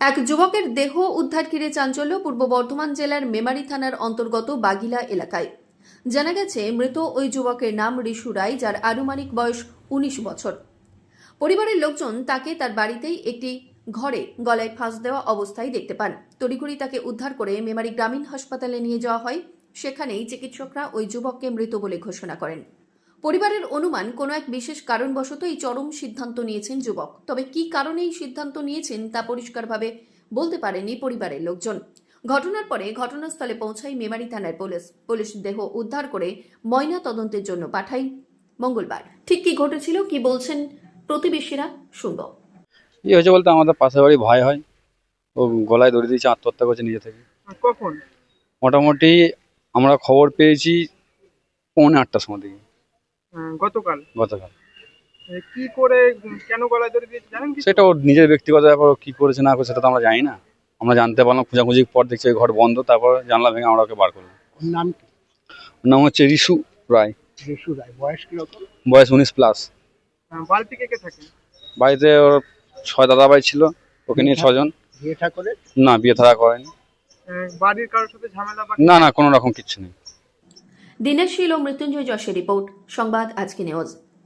এক যুবকের দেহ উদ্ধার ঘিরে চাঞ্চল্য পূর্ব বর্ধমান জেলার মেমারি থানার অন্তর্গত বাগিলা এলাকায়। জানা গেছে, মৃত ওই যুবকের নাম রিশু রায়, যার আনুমানিক বয়স উনিশ বছর। পরিবারের লোকজন তাকে তার বাড়িতেই একটি ঘরে গলায় ফাঁস দেওয়া অবস্থায় দেখতে পান। তড়িঘড়ি তাকে উদ্ধার করে মেমারি গ্রামীণ হাসপাতালে নিয়ে যাওয়া হয়। সেখানেই চিকিৎসকরা ওই যুবককে মৃত বলে ঘোষণা করেন। পরিবারের অনুমান কোনো এক বিশেষ কারণবশত এই চরম সিদ্ধান্ত নিয়েছেন যুবক। তবে কি কারণে এই সিদ্ধান্ত নিয়েছেন তা পরিষ্কারভাবে বলতে পারেনি পরিবারের লোকজন। ঘটনার পরে ঘটনাস্থলে পৌঁছায় মেমারি থানার পুলিশ। পুলিশ দেহ উদ্ধার করে ময়না তদন্তের জন্য পাঠায়। মঙ্গলবার। ঠিক কি ঘটেছিল কি বলছেন প্রতিবেশীরা শুনব। কি হয়েছে বলতে আমাদের পাশের বাড়ি ভয় হয়। ও গলায় দড়ি দিয়েছে আত্মহত্যা করছে নিজে থেকে। কখন? মোটামুটি আমরা খবর পেয়েছি পৌনে আটটার সময় দিকে আহ, গতকাল। গতকাল। কি করে কেন গলায় ধরে দিয়েছে জানেন কি সেটা ওর নিজের ব্যক্তিগত ব্যাপার ও কি করেছে না করেছে সেটা তো আমরা জানি না। আমরা জানতে পারলাম খোঁজাখুঁজির পর দেখছি ওই ঘর বন্ধ তারপর জানলা ভেঙে আমরা ওকে বার করলাম। নাম কি? নাম হচ্ছে রিশু রায়। রিশু রায় বয়স কীরকম? বয়স উনিশ প্লাস। বাড়িতে কে কে থাকে? বাড়িতে ওর ছয় দাদা ভাই ছিল ওকে নিয়ে ছজন। বিয়ে বিয়েটা করে না বিয়ে থাকা করেনি। বাড়ির কারোর সাথে ঝামেলা না না কোনো রকম কিছু নেই। দিনের শীল ও মৃত্যুঞ্জয় যশের রিপোর্ট সংবাদ আজকে নিউজ।